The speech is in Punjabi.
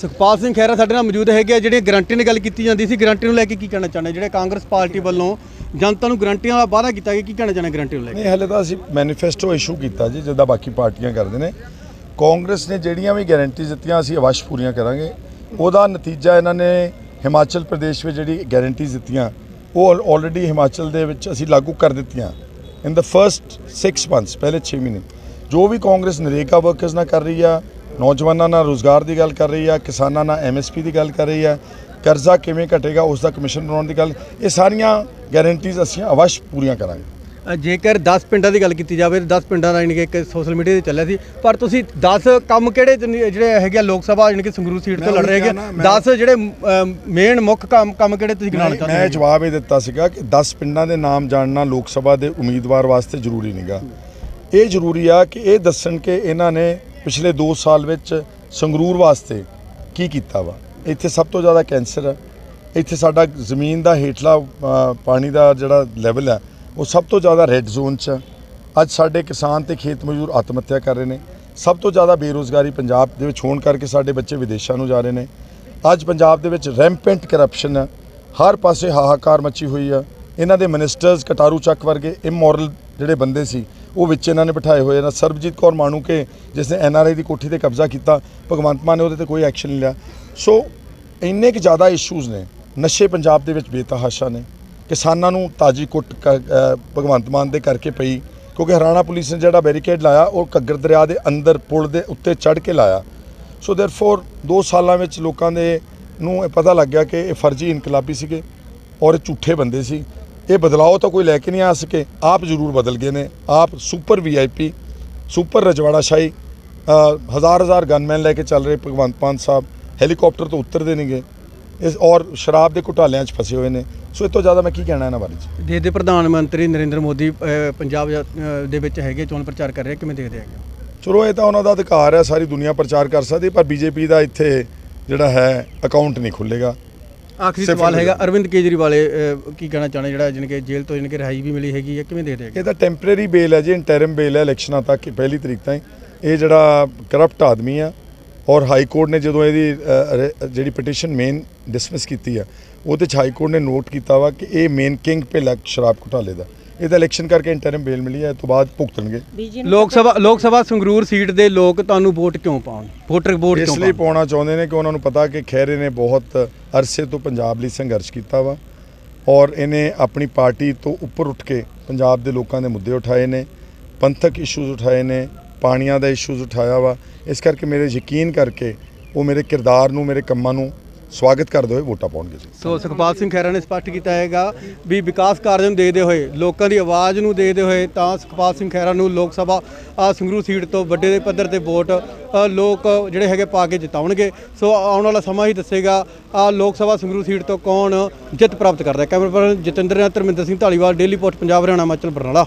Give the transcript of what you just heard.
ਸੁਖਪਾਲ ਸਿੰਘ ਖਹਿਰਾ ਸਾਡੇ ਨਾਲ ਮੌਜੂਦ ਹੈਗੇ ਆ ਜਿਹੜੇ ਗਰੰਟੀ ਦੀ ਗੱਲ ਕੀਤੀ ਜਾਂਦੀ ਸੀ ਗਰੰਟੀ ਨੂੰ ਲੈ ਕੇ ਕੀ ਕਹਿਣਾ ਚਾਹੁੰਦੇ? ਜਿਹੜੇ ਕਾਂਗਰਸ ਪਾਰਟੀ ਵੱਲੋਂ ਜਨਤਾ ਨੂੰ ਗਰੰਟੀਆਂ ਦਾ ਵਾਅਦਾ ਕੀਤਾ ਗਿਆ ਕੀ ਕਹਿਣਾ ਚਾਹੁੰਦੇ ਗਰੰਟੀ ਨੂੰ ਲੈ ਕੇ? ਨਹੀਂ ਹਲੇ ਤਾਂ ਅਸੀਂ ਮੈਨੀਫੈਸਟੋ ਇਸ਼ੂ ਕੀਤਾ ਜੀ ਜਿੱਦਾਂ ਬਾਕੀ ਪਾਰਟੀਆਂ ਕਰਦੇ ਨੇ। ਕਾਂਗਰਸ ਨੇ ਜਿਹੜੀਆਂ ਵੀ ਗਾਰੰਟੀ ਦਿੱਤੀਆਂ ਅਸੀਂ ਅਵਸ਼ ਪੂਰੀਆਂ ਕਰਾਂਗੇ। ਉਹਦਾ ਨਤੀਜਾ ਇਹਨਾਂ ਨੇ ਹਿਮਾਚਲ ਪ੍ਰਦੇਸ਼ ਵਿੱਚ ਜਿਹੜੀ ਗਾਰੰਟੀ ਦਿੱਤੀਆਂ ਉਹ ਆਲਰੇਡੀ ਹਿਮਾਚਲ ਦੇ ਵਿੱਚ ਅਸੀਂ ਲਾਗੂ ਕਰ ਦਿੱਤੀਆਂ। ਇਨ ਦਾ ਫਰਸਟ 6 ਮੰਥਸ ਪਹਿਲੇ 6 ਮਹੀਨੇ ਜੋ ਵੀ ਕਾਂਗਰਸ ਨਰੇਗਾ ਵਰਕਰਸ ਨਾਲ ਕਰ ਰਹੀ ਆ ਨੌਜਵਾਨਾਂ ਨਾਲ ਰੋਜ਼ਗਾਰ ਦੀ ਗੱਲ ਕਰ ਰਹੀ ਆ ਕਿਸਾਨਾਂ ਨਾਲ ਐਮਐਸਪੀ ਦੀ ਗੱਲ ਕਰ ਰਹੀ ਆ ਕਰਜ਼ਾ ਕਿਵੇਂ ਘਟੇਗਾ ਉਸ ਦਾ ਕਮਿਸ਼ਨ ਬਣਾਉਣ ਦੀ ਗੱਲ ਇਹ ਸਾਰੀਆਂ ਗਾਰੰਟੀਜ਼ ਅਸੀਂ ਅਵਸ਼ ਪੂਰੀਆਂ ਕਰਾਂਗੇ। ਜੇਕਰ 10 ਪਿੰਡਾਂ ਦੀ ਗੱਲ ਕੀਤੀ ਜਾਵੇ ਤਾਂ 10 ਪਿੰਡਾਂ ਦਾ ਯਾਨੀ ਕਿ ਇੱਕ ਸੋਸ਼ਲ ਮੀਡੀਆ ਤੇ ਚੱਲਿਆ ਸੀ ਪਰ ਤੁਸੀਂ 10 ਕੰਮ ਕਿਹੜੇ ਜਿਹੜੇ ਹੈਗੇ ਆ ਲੋਕ ਸਭਾ ਯਾਨੀ ਕਿ ਸੰਗਰੂਰ ਸੀਟ ਤੋਂ ਲੜ ਰਹੇ ਹੈਗੇ ਕਿਹਾ ਨਾ, ਮੈਂ- 10 ਜਿਹੜੇ ਮੇਨ ਮੁੱਖ ਕੰਮ ਕੰਮ ਕਿਹੜੇ ਤੁਸੀਂ ਗਿਣਾਉਣਾ ਚਾਹੁੰਦੇ ਮੈਂ ਜਵਾਬ ਇਹ ਦਿੱਤਾ ਸੀਗਾ ਕਿ 10 ਪਿੰਡਾਂ ਦੇ ਨਾਮ ਜਾਣਨਾ ਲੋਕ ਸਭਾ ਦੇ ਉਮੀਦਵਾਰ ਵਾਸਤੇ ਜ਼ਰੂਰੀ ਨਹੀਂਗਾ ਇਹ ਜ਼ਰੂਰੀ ਆ ਕਿ ਇਹ ਦੱਸਣ ਕਿ ਇਹਨਾਂ ਨੇ ਪਿਛਲੇ 2 ਸਾਲ ਵਿੱਚ ਸੰਗਰੂਰ ਵਾਸਤੇ ਕੀ ਕੀਤਾ ਵਾ। ਇੱਥੇ ਸਭ ਤੋਂ ਜ਼ਿਆਦਾ ਕੈਂਸਰ ਆ। ਇੱਥੇ ਸਾਡਾ ਜ਼ਮੀਨ ਦਾ ਹੇਠਲਾ ਪਾਣੀ ਦਾ ਜਿਹੜਾ ਲੈਵਲ ਹੈ ਉਹ ਸਭ ਤੋਂ ਜ਼ਿਆਦਾ ਰੈੱਡ ਜ਼ੋਨ 'ਚ ਆ। ਅੱਜ ਸਾਡੇ ਕਿਸਾਨ ਤੇ ਖੇਤ ਮਜ਼ਦੂਰ ਆਤਮ ਹੱਤਿਆ ਕਰ ਰਹੇ ਨੇ। ਸਭ ਤੋਂ ਜ਼ਿਆਦਾ ਬੇਰੋਜ਼ਗਾਰੀ ਪੰਜਾਬ ਦੇ ਵਿੱਚ ਹੋਣ ਕਰਕੇ ਸਾਡੇ ਬੱਚੇ ਵਿਦੇਸ਼ਾਂ ਨੂੰ ਜਾ ਰਹੇ ਨੇ। ਅੱਜ ਪੰਜਾਬ ਦੇ ਵਿੱਚ ਰੈਂਪੈਂਟ ਕਰਪਸ਼ਨ ਹੈ ਹਰ ਪਾਸੇ ਹਾਹਾਕਾਰ ਮੱਚੀ ਹੋਈ ਆ। ਇਹਨਾਂ ਦੇ ਮਿਨਿਸਟਰਸ ਕਟਾਰੂ ਚੱਕ ਵਰਗੇ ਇਮੋਰਲ ਜਿਹੜੇ ਬੰਦੇ ਸੀ, ਉਹ ਵਿੱਚ ਇਹਨਾਂ ਨੇ ਬਿਠਾਏ ਹੋਏ ਨੇ ਸਰਬਜੀਤ ਕੌਰ ਮਾਣੂ ਕੇ ਜਿਸ ਨੇ ਐਨਆਰਆਈ ਦੀ ਕੋਠੀ ਤੇ ਕਬਜ਼ਾ ਕੀਤਾ, ਭਗਵੰਤ ਮਾਨ ਨੇ ਉਹਦੇ ਤੇ ਕੋਈ ਐਕਸ਼ਨ ਨਹੀਂ ਲਿਆ। ਸੋ ਇੰਨੇ ਕਿ ਜ਼ਿਆਦਾ ਇਸ਼ੂਜ਼ ਨੇ, ਨਸ਼ੇ ਪੰਜਾਬ ਦੇ ਵਿੱਚ ਬੇਤਹਾਸ਼ਾ ਨੇ। ਕਿਸਾਨਾਂ ਨੂੰ ਤਾਜੀ ਕੁੱਟ ਕ- ਭਗਵੰਤ ਮਾਨ ਦੇ ਕਰਕੇ ਪਈ, ਕਿਉਂਕਿ ਹਰਿਆਣਾ ਪੁਲਿਸ ਨੇ ਜਿਹੜਾ ਬੈਰੀਕੇਡ ਲਾਇਆ, ਉਹ ਘੱਗਰ ਦਰਿਆ ਦੇ ਅੰਦਰ ਪੁਲ ਦੇ ਉੱਤੇ ਚੜ੍ਹ ਕੇ ਲਾਇਆ। ਸੋ ਦੇਅਰਫੋਰ 2 ਸਾਲਾਂ ਵਿੱਚ ਲੋਕਾਂ ਦੇ ਨੂੰ ਇਹ ਪਤਾ ਲੱਗ ਗਿਆ ਕਿ ਇਹ ਫਰਜ਼ੀ ਇਨਕਲਾਬੀ ਸੀਗੇ ਔਰ ਇਹ ਝੂਠੇ ਬੰਦੇ ਸੀ। ਇਹ ਬਦਲਾਅ ਤਾਂ ਕੋਈ ਲੈ ਕੇ ਨਹੀਂ ਆ ਸਕੇ। ਆਪ ਜ਼ਰੂਰ ਬਦਲ ਗਏ ਨੇ। ਆਪ ਸੁਪਰ ਵੀਆਈਪੀ ਸੁਪਰ ਰਜਵਾੜਾ ਸ਼ਾਹੀ ਹਜ਼ਾਰ ਹਜ਼ਾਰ ਗਨਮੈਨ ਲੈ ਕੇ ਚੱਲ ਰਹੇ ਭਗਵੰਤ ਮਾਨ ਸਾਹਿਬ। ਹੈਲੀਕਾਪਟਰ ਤੋਂ ਉਤਰਦੇ ਨਹੀਂਗੇ ਇਸ ਔਰ ਸ਼ਰਾਬ ਦੇ ਘੁਟਾਲਿਆਂ 'ਚ ਫਸੇ ਹੋਏ ਨੇ। ਸੋ ਇਹ ਤੋਂ ਜ਼ਿਆਦਾ ਮੈਂ ਕੀ ਕਹਿਣਾ ਇਹਨਾਂ ਬਾਰੇ 'ਚ? ਦੇਸ਼ ਦੇ ਪ੍ਰਧਾਨ ਮੰਤਰੀ ਨਰਿੰਦਰ ਮੋਦੀ ਪੰਜਾਬ ਦੇ ਵਿੱਚ ਹੈਗੇ ਚੋਣ ਪ੍ਰਚਾਰ ਕਰ ਰਹੇ ਕਿਵੇਂ ਦੇਖਦੇ ਹੈਗੇ? ਚਲੋ ਇਹ ਤਾਂ ਉਹਨਾਂ ਦਾ ਅਧਿਕਾਰ ਹੈ ਸਾਰੀ ਦੁਨੀਆ ਪ੍ਰਚਾਰ ਕਰ ਸਕਦੀ ਪਰ ਬੀਜੇਪੀ ਦਾ ਇੱਥੇ ਜਿਹੜਾ ਹੈ ਅਕਾਊਂਟ ਨਹੀਂ ਖੁੱਲੇਗਾ ਆਖਰੀ ਸਵਾਲ ਹੈਗਾ। ਅਰਵਿੰਦ ਕੇਜਰੀਵਾਲ ਅ, ਕੀ ਕਹਿਣਾ ਚਾਹੁੰਦੇ ਜਿਹੜਾ ਜਾਣੀ ਕਿ ਜੇਲ੍ਹ ਤੋਂ ਜਾਣੀ ਕਿ ਰਿਹਾਈ ਵੀ ਮਿਲੀ ਹੈਗੀ ਹੈ ਕਿਵੇਂ ਦੇਖਦੇ ਹੈਗੇ? ਇਹ ਤਾਂ ਟੈਂਪਰੇਰੀ ਬੇਲ ਹੈ ਜੀ ਇੰਟਰਮ ਬੇਲ ਹੈ ਇਲੈਕਸ਼ਨਾਂ ਤੱਕ ਹੀ ਪਹਿਲੀ ਤਰੀਕ ਤਾਈਂ। ਇਹ ਜਿਹੜਾ ਕਰਪਟ ਆਦਮੀ ਆ ਔਰ ਹਾਈ ਕੋਰਟ ਨੇ ਜਦੋਂ ਇਹਦੀ ਅ, ਰ- ਜਿਹੜੀ ਪਟੀਸ਼ਨ ਮੇਨ ਡਿਸਮਿਸ ਕੀਤੀ ਆ ਉਹਦੇ ਚ ਹਾਈ ਕੋਰਟ ਨੇ ਨੋਟ ਕੀਤਾ ਵਾ ਕਿ ਇਹ ਮੇਨ ਕਿੰਗ ਪਿਲ ਹੈ ਸ਼ਰਾਬ ਘੁਟਾਲੇ ਦਾ। ਇਹਦਾ ਇਲੈਕਸ਼ਨ ਕਰਕੇ ਇੰਟਰਮ ਬੇਲ ਮਿਲੀ ਹੈ ਇਹ ਤੋਂ ਬਾਅਦ ਭੁਗਤਣਗੇ। ਲੋਕ ਸਭਾ ਲੋਕ ਸਭਾ ਸੰਗਰੂਰ ਸੀਟ ਦੇ ਲੋਕ ਤੁਹਾਨੂੰ ਵੋਟ ਕਿਉਂ ਪਾਉਣ? ਵੋਟਰ ਵੋਟ ਇਸ ਕਿਉਂ ਲਈ ਪਾਉਣ? ਪਾਉਣਾ ਚਾਹੁੰਦੇ ਨੇ ਕਿ ਉਹਨਾਂ ਨੂੰ ਪਤਾ ਕਿ ਖਹਿਰੇ ਨੇ ਬਹੁਤ ਅਰਸੇ ਤੋਂ ਪੰਜਾਬ ਲਈ ਸੰਘਰਸ਼ ਕੀਤਾ ਵਾ ਔਰ ਇਹਨੇ ਆਪਣੀ ਪਾਰਟੀ ਤੋਂ ਉੱਪਰ ਉੱਠ ਕੇ ਪੰਜਾਬ ਦੇ ਲੋਕਾਂ ਦੇ ਮੁੱਦੇ ਉਠਾਏ ਨੇ ਪੰਥਕ ਇਸ਼ੂਜ਼ ਉਠਾਏ ਨੇ ਪਾਣੀਆਂ ਦਾ ਇਸ਼ੂਜ਼ ਉਠਾਇਆ ਵਾ। ਇਸ ਕਰਕੇ ਮੇਰੇ ਯਕੀਨ ਕਰਕੇ ਉਹ ਮੇਰੇ ਕਿਰਦਾਰ ਨੂੰ ਮੇਰੇ ਕੰਮਾਂ ਨੂੰ ਸਵਾਗਤ ਕਰਦੇ ਹੋਏ ਵੋਟਾਂ ਪਾਉਣਗੇ ਜੀ। ਸੋ ਸੁਖਪਾਲ ਸਿੰਘ ਖਹਿਰਾ ਨੇ ਸਪਸ਼ਟ ਕੀਤਾ ਹੈਗਾ ਵੀ ਵਿਕਾਸ ਕਾਰਜਾਂ ਨੂੰ ਦੇਖਦੇ ਹੋਏ, ਲੋਕਾਂ ਦੀ ਆਵਾਜ਼ ਨੂੰ ਦੇਖਦੇ ਹੋਏ ਤਾਂ ਸੁਖਪਾਲ ਸਿੰਘ ਖਹਿਰਾ ਨੂੰ ਲੋਕ ਸਭਾ ਸੰਗਰੂਰ ਸੀਟ ਤੋਂ ਵੱਡੇ ਦੇ ਪੱਧਰ ਤੇ ਵੋਟ ਲੋਕ ਜਿਹੜੇ ਹੈਗੇ ਪਾ ਕੇ ਜਿਤਾਉਣਗੇ। ਸੋ ਆਉਣ ਵਾਲਾ ਸਮਾਂ ਹੀ ਦੱਸੇਗਾ ਆ ਲੋਕ ਸਭਾ ਸੰਗਰੂਰ ਸੀਟ ਤੋਂ ਕੌਣ ਜਿੱਤ ਪ੍ਰਾਪਤ ਕਰਦਾ ਹੈ। Camera person Jatinder Nath Dharminder Singh Dhaliwal, Daily Post, Punjab, Haryana, Himachal, Barnala.